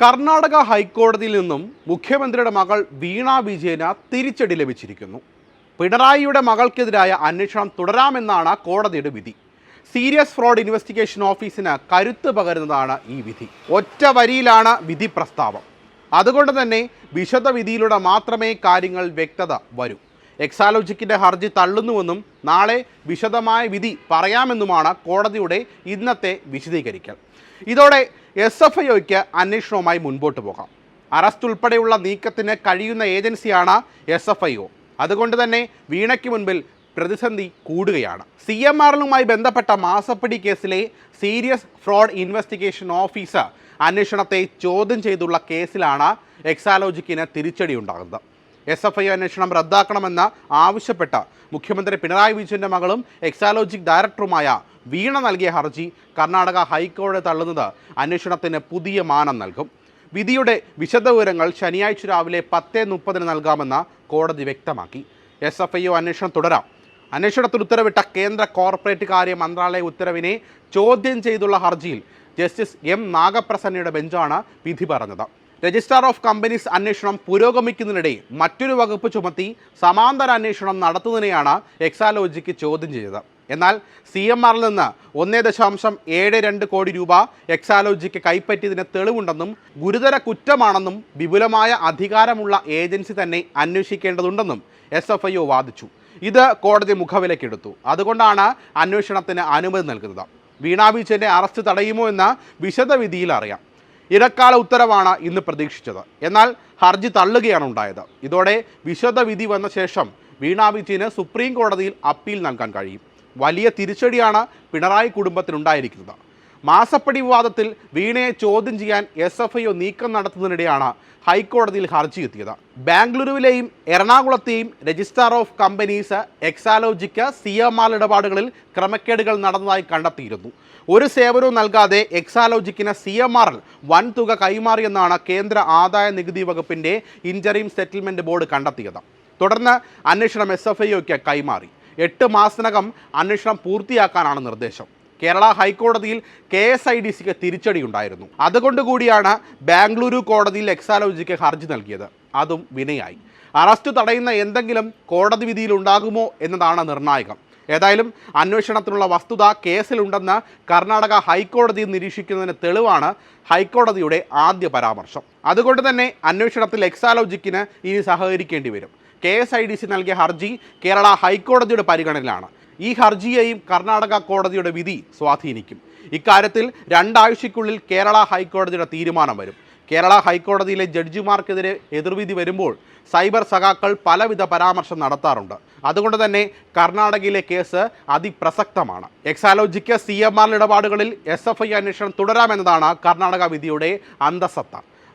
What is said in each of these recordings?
കർണാടക ഹൈക്കോടതിയിൽ നിന്നും മുഖ്യമന്ത്രിയുടെ മകൾ വീണ വിജയന് തിരിച്ചടി ലഭിച്ചിരിക്കുന്നു. പിണറായിയുടെ മകൾക്കെതിരായ അന്വേഷണം തുടരാമെന്നാണ് കോടതിയുടെ വിധി. സീരിയസ് ഫ്രോഡ് ഇൻവെസ്റ്റിഗേഷൻ ഓഫീസിന് കരുത്ത് പകരുന്നതാണ് ഈ വിധി. ഒറ്റ വരിയിലാണ് വിധി പ്രസ്താവം. അതുകൊണ്ട് തന്നെ വിശദ വിധിയിലൂടെ മാത്രമേ കാര്യങ്ങൾ വ്യക്തത വരൂ. എക്സാലോജിക്കിന്റെ ഹർജി തള്ളുന്നുവെന്നും നാളെ വിശദമായ വിധി പറയാമെന്നുമാണ് കോടതിയുടെ ഇന്നത്തെ വിശദീകരിക്കൽ. ഇതോടെ എസ് എഫ് ഐഒയ്ക്ക് അന്വേഷണവുമായി മുൻപോട്ട് പോകാം. അറസ്റ്റ് ഉൾപ്പെടെയുള്ള നീക്കത്തിന് കഴിയുന്ന ഏജൻസിയാണ് എസ് എഫ് ഐ ഒ. അതുകൊണ്ട് തന്നെ വീണയ്ക്ക് മുൻപിൽ പ്രതിസന്ധി കൂടുകയാണ്. സി എം ആറിലുമായി ബന്ധപ്പെട്ട മാസപ്പടി കേസിലെ സീരിയസ് ഫ്രോഡ് ഇൻവെസ്റ്റിഗേഷൻ ഓഫീസർ അന്വേഷണത്തെ ചോദ്യം ചെയ്തുള്ള കേസിലാണ് എക്സാലോജിക്കിന് തിരിച്ചടി ഉണ്ടാകുന്നത് എസ് എഫ് ഐ അന്വേഷണം റദ്ദാക്കണമെന്ന് ആവശ്യപ്പെട്ട് മുഖ്യമന്ത്രി പിണറായി വിജയന്റെ മകളും എക്സാലോജിക് ഡയറക്ടറുമായ വീണ നൽകിയ ഹർജി കർണാടക ഹൈക്കോടതി തള്ളുന്നത് അന്വേഷണത്തിന് പുതിയ മാനം നൽകും. വിധിയുടെ വിശദ വിശദവിവരങ്ങൾ ശനിയാഴ്ച രാവിലെ പത്ത് മുപ്പതിന് നൽകാമെന്ന് കോടതി വ്യക്തമാക്കി. എസ് എഫ് ഐ ഒ അന്വേഷണം തുടരാം. അന്വേഷണത്തിൽ ഉത്തരവിട്ട കേന്ദ്ര കോർപ്പറേറ്റ് കാര്യ മന്ത്രാലയ ഉത്തരവിനെ ചോദ്യം ചെയ്തുള്ള ഹർജിയിൽ ജസ്റ്റിസ് എം നാഗപ്രസന്നയുടെ ബെഞ്ചാണ് വിധി പറഞ്ഞത്. രജിസ്ട്രാർ ഓഫ് കമ്പനീസ് അന്വേഷണം പുരോഗമിക്കുന്നതിനിടെ മറ്റൊരു വകുപ്പ് ചുമത്തി സമാന്തര അന്വേഷണം നടത്തുന്നതിനെയാണ് എക്സാലോജിക്ക് ചോദ്യം ചെയ്തത്. എന്നാൽ സി എം ആറിൽ നിന്ന് ഒന്നേ ദശാംശം ഏഴ് രണ്ട് കോടി രൂപ എക്സാലോജിക്ക് കൈപ്പറ്റിയതിന് തെളിവുണ്ടെന്നും ഗുരുതര കുറ്റമാണെന്നും വിപുലമായ അധികാരമുള്ള ഏജൻസി തന്നെ അന്വേഷിക്കേണ്ടതുണ്ടെന്നും എസ് എഫ് ഐ ഒ വാദിച്ചു. ഇത് കോടതി മുഖവിലക്കെടുത്തു അതുകൊണ്ടാണ് അന്വേഷണത്തിന് അനുമതി നൽകുന്നത്. വീണാ വിജയന്റെ അറസ്റ്റ് തടയുമോ എന്ന വിശദവിധിയിൽ അറിയാം ഇടക്കാല ഉത്തരവാണ് ഇന്ന് പ്രതീക്ഷിച്ചത്. എന്നാൽ ഹർജി തള്ളുകയാണ് ഉണ്ടായത്. ഇതോടെ വിശദവിധി വന്ന ശേഷം വീണാ വിജയന് സുപ്രീം കോടതിയിൽ അപ്പീൽ നൽകാൻ കഴിയും. വലിയ തിരിച്ചടിയാണ് പിണറായി കുടുംബത്തിനുണ്ടായിരിക്കുന്നത്. മാസപ്പടി വിവാദത്തിൽ വീണയെ ചോദ്യം ചെയ്യാൻ എസ് എഫ് ഐ നീക്കം നടത്തുന്നതിനിടെയാണ് ഹൈക്കോടതിയിൽ ഹർജി എത്തിയത്. ബാംഗ്ലൂരുവിലെയും എറണാകുളത്തെയും registrar of companies Exalogic C M R ഇടപാടുകളിൽ ക്രമക്കേടുകൾ നടന്നതായി കണ്ടെത്തിയിരുന്നു. ഒരു സേവനവും നൽകാതെ എക്സാലോജിക്കിന് സി എം ആറിൽ വൻ തുക കൈമാറിയെന്നാണ് കേന്ദ്ര ആദായ നികുതി വകുപ്പിന്റെ ഇന്ററീം സെറ്റിൽമെന്റ് ബോർഡ് കണ്ടെത്തിയത്. തുടർന്ന് അന്വേഷണം എസ് എഫ് ഐക്ക് കൈമാറി. എട്ട് മാസത്തിനകം അന്വേഷണം പൂർത്തിയാക്കാനാണ് നിർദ്ദേശം. കേരള ഹൈക്കോടതിയിൽ കെ എസ് ഐ ഡി സിക്ക് തിരിച്ചടി ഉണ്ടായിരുന്നു അതുകൊണ്ട് കൂടിയാണ് ബാംഗ്ലൂരു കോടതിയിൽ എക്സാലോജിക്ക് ഹർജി നൽകിയത്. അതും വിനയായി. അറസ്റ്റ് തടയുന്ന എന്തെങ്കിലും കോടതി വിധിയിൽ ഉണ്ടാകുമോ എന്നതാണ് നിർണായകം. ഏതായാലും അന്വേഷണത്തിനുള്ള വസ്തുത കേസിലുണ്ടെന്ന് കർണാടക ഹൈക്കോടതി നിരീക്ഷിക്കുന്നതിന് തെളിവാണ് ഹൈക്കോടതിയുടെ ആദ്യ പരാമർശം. അതുകൊണ്ട് തന്നെ അന്വേഷണത്തിൽ എക്സാലോജിക്കിന് ഇനി സഹകരിക്കേണ്ടി വരും. K S I D C നൽകിയ ഹർജി കേരള ഹൈക്കോടതിയുടെ പരിഗണനയിലാണ്. ഈ ഹർജിയെയും കർണാടക കോടതിയുടെ വിധി സ്വാധീനിക്കും. ഇക്കാര്യത്തിൽ രണ്ടാഴ്ചയ്ക്കുള്ളിൽ കേരള ഹൈക്കോടതിയുടെ തീരുമാനം വരും. കേരള ഹൈക്കോടതിയിലെ ജഡ്ജിമാർക്കെതിരെ എതിർവിധി വരുമ്പോൾ സൈബർ സഖാക്കൾ പലവിധ പരാമർശം നടത്താറുണ്ട്. അതുകൊണ്ട് തന്നെ കർണാടകയിലെ കേസ് അതിപ്രസക്തമാണ്. എക്സാലോജിക്ക് സി എം ആർ ഇടപാടുകളിൽ എസ് എഫ് ഐ അന്വേഷണം തുടരാമെന്നതാണ് കർണാടക വിധിയുടെ അന്തസത്ത.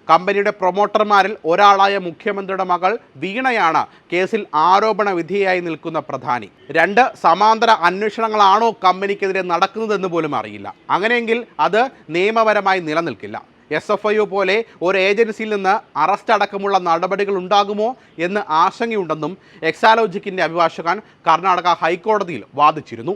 കമ്പനിയുടെ പ്രൊമോട്ടർമാരിൽ ഒരാളായ മുഖ്യമന്ത്രിയുടെ മകൾ വീണയാണ് കേസിൽ ആരോപണ വിധിയായി നിൽക്കുന്ന പ്രധാനി. രണ്ട് സമാന്തര അന്വേഷണങ്ങളാണോ കമ്പനിക്കെതിരെ നടക്കുന്നതെന്ന് പോലും അറിയില്ല. അങ്ങനെയെങ്കിൽ അത് നിയമപരമായി നിലനിൽക്കില്ല. എസ് എഫ് ഐ പോലെ ഒരു ഏജൻസിയിൽ നിന്ന് അറസ്റ്റ് അടക്കമുള്ള നടപടികൾ ഉണ്ടാകുമോ എന്ന് ആശങ്കയുണ്ടെന്നും എക്സാലോജിക്കിന്റെ അഭിഭാഷകൻ കർണാടക ഹൈക്കോടതിയിൽ വാദിച്ചിരുന്നു.